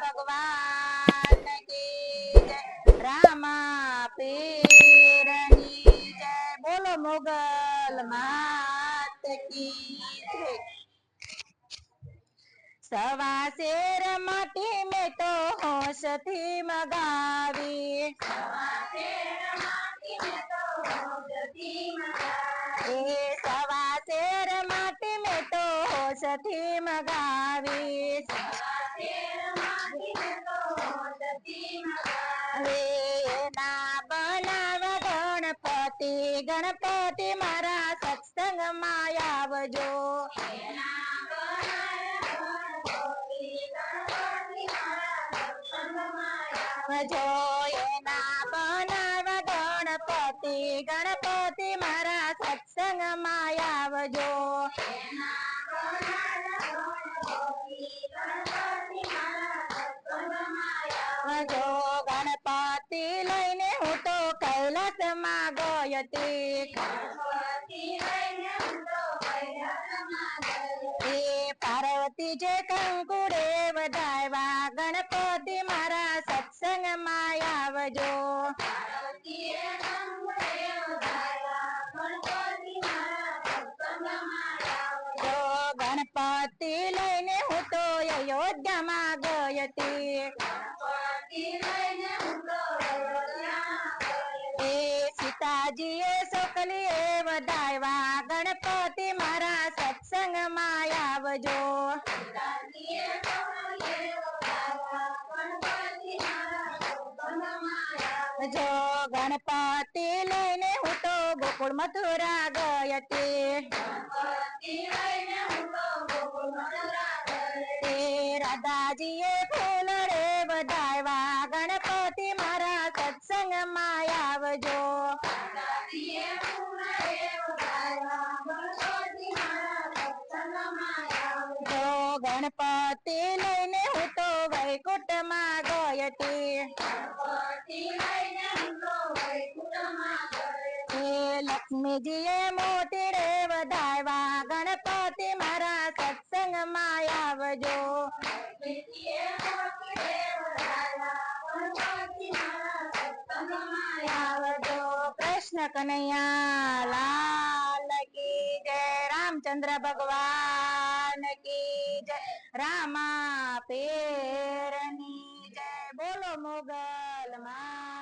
ભગવાન કી જય. રામા પીરની જય. બોલો મોગલ માત કી જય. સવા શેર માટી મેં તો હોશથી મગાવી. સવા શેર માટી મે તો હોશથી મગાવી એ સવા શેર માટી મે તો હોશથી મગાવી. સવા ગણપતિ ગણપતિ મારા સત્સંગમાં આવજો. જો એના ગણપતિ ગણપતિ મારા સત્સંગમાં આવજો. જો ગણપતિ લઈને હું તો કૈલાસમાં ગયતી એ પાર્વતી જે કંકુડે વધાવ્યા ગણપતિ મારા સત્સંગમાં આવજો. જો ગણપતિ લઈને હું તો અયોધ્યામાં એ સીતાજીએ સોકલીએ વધાવ્યા ગણપતિ મારા સત્સંગમાં આવજો. જો ગણપતિ લઈને હું તો ગોકુળ મથુરા ગઈ હતી. રાધાજીએ જો ગણપતિ લઈને હું તો વૈકુટમાં ગયતી લક્ષ્મીજીએ મોટી રે વધાવ્યા ગણપતિ મારા સત્સંગમાં આવજો. આવજો કૃષ્ણ કનૈયા, લાલ કી જય, રામચંદ્ર ભગવાન કી જય, રામા પેરની જય, બોલો મોગલ માં